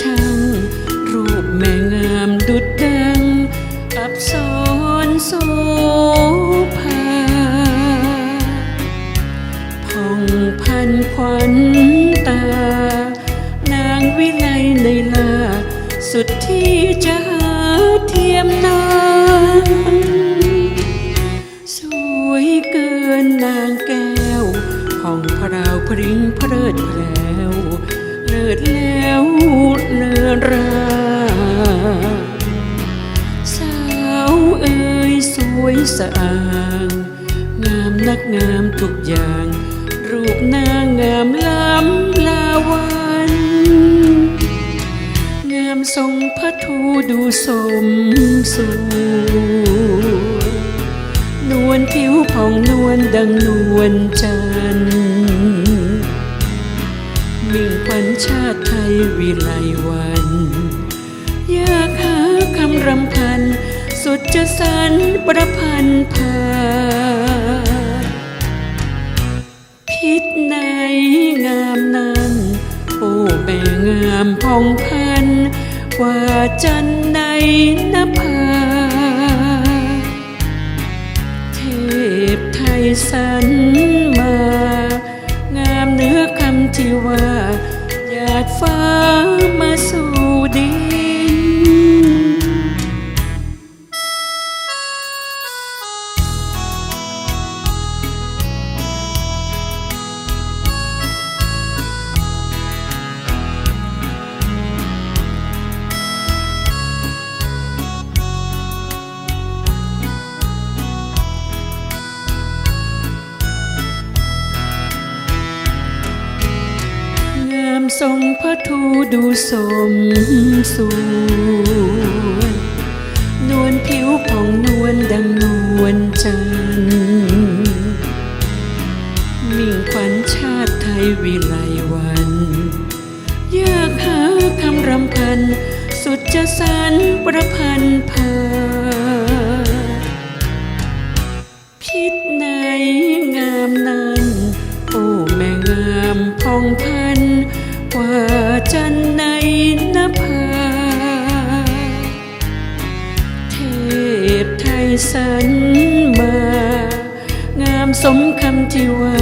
ช่างรูปแม่งามดุดดัง อับสรโสภาผ่องพันขวัญตา นางวิไลในลา สุดที่จะหาเทียมนางสวยเกินนางแก้วผ่องพราวพริ้งเพริดแผล้ว เลิศแล้วเลิศราสาวเอ่ยสวยสะอางงามนักงามทุกอย่าง รูปนางงามล้ำลาวันงามทรงพระทูดูสมสวยนวลผิวผ่องนวลดังนวลจันทร์ มิ่งขวัญชาติไทยวิไลวัน อยากหาคำรำพัน สุดจะสรรประพันธ์พาพิษในงามนั้น โอ้แม่งามพองพันกว่าจันในนภาเทพไทยสันมา ที่ว่าหยาดฟ้ามาสู่ดี ทรงพระทูดูสมสวยนวลผิวผ่องนวลดังนวลจันทร์มิ่งขวัญชาติไทยวิไลวันยากหาคำรำพัน สุดจะสรรประพันธ์พาพิษในงามนั้น จันในนภา เทพไทยสันมา งามสมคำที่ว่า